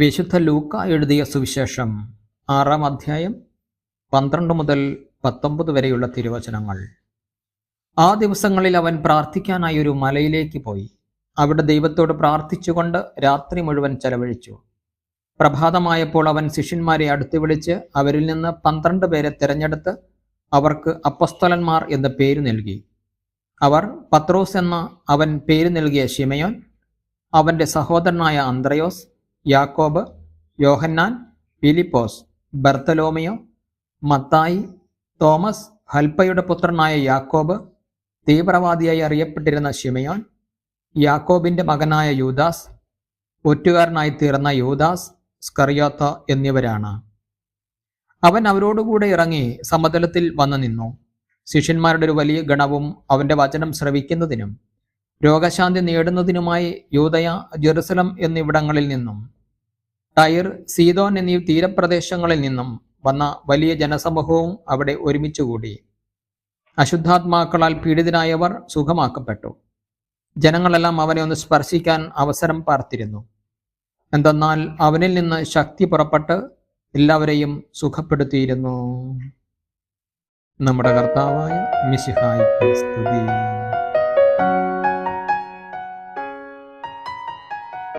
വിശുദ്ധ ലൂക്ക എഴുതിയ സുവിശേഷം ആറാം അധ്യായം പന്ത്രണ്ട് മുതൽ പത്തൊമ്പത് വരെയുള്ള തിരുവചനങ്ങൾ. ആ ദിവസങ്ങളിൽ അവൻ പ്രാർത്ഥിക്കാനായി ഒരു മലയിലേക്ക് പോയി. അവിടെ ദൈവത്തോട് പ്രാർത്ഥിച്ചുകൊണ്ട് രാത്രി മുഴുവൻ ചെലവഴിച്ചു. പ്രഭാതമായപ്പോൾ അവൻ ശിഷ്യന്മാരെ അടുത്ത് വിളിച്ച് അവരിൽ നിന്ന് പന്ത്രണ്ട് പേരെ തിരഞ്ഞെടുത്ത് അവർക്ക് അപ്പസ്തലന്മാർ എന്ന പേര് നൽകി. അവർ പത്രോസ് എന്ന അവൻ പേര് നൽകിയ ഷിമയോൻ അവന്റെ സഹോദരനായ അന്ത്രയോസ് യാക്കോബ് യോഹന്നാൻ ഫിലിപ്പോസ് ബർത്തലോമിയോ മത്തായി തോമസ് ഹൽപ്പയുടെ പുത്രനായ യാക്കോബ് തീവ്രവാദിയായി അറിയപ്പെട്ടിരുന്ന ഷിമയോൻ യാക്കോബിന്റെ മകനായ യൂദാസ് ഒറ്റുകാരനായി തീർന്ന യൂദാസ് സ്കറിയോത്ത എന്നിവരാണ്. അവൻ അവരോടുകൂടെ ഇറങ്ങി സമതലത്തിൽ വന്നു നിന്നു. ശിഷ്യന്മാരുടെ ഒരു വലിയ ഗണവും അവന്റെ വചനം ശ്രവിക്കുന്നതിനും രോഗശാന്തി നേടുന്നതിനുമായി യൂതയ ജെറുസലം എന്നിവിടങ്ങളിൽ നിന്നും ടയർ സീതോൻ എന്നീ തീരപ്രദേശങ്ങളിൽ നിന്നും വന്ന വലിയ ജനസമൂഹവും അവിടെ ഒരുമിച്ചുകൂടി. അശുദ്ധാത്മാക്കളാൽ പീഡിതനായവർ സുഖമാക്കപ്പെട്ടു. ജനങ്ങളെല്ലാം അവനെ ഒന്ന് സ്പർശിക്കാൻ അവസരം പാർത്തിരുന്നു. എന്തെന്നാൽ അവനിൽ നിന്ന് ശക്തി പുറപ്പെട്ട് എല്ലാവരെയും സുഖപ്പെടുത്തിയിരുന്നു. നമ്മുടെ കർത്താവായ മിശിഹായി സ്തുതി.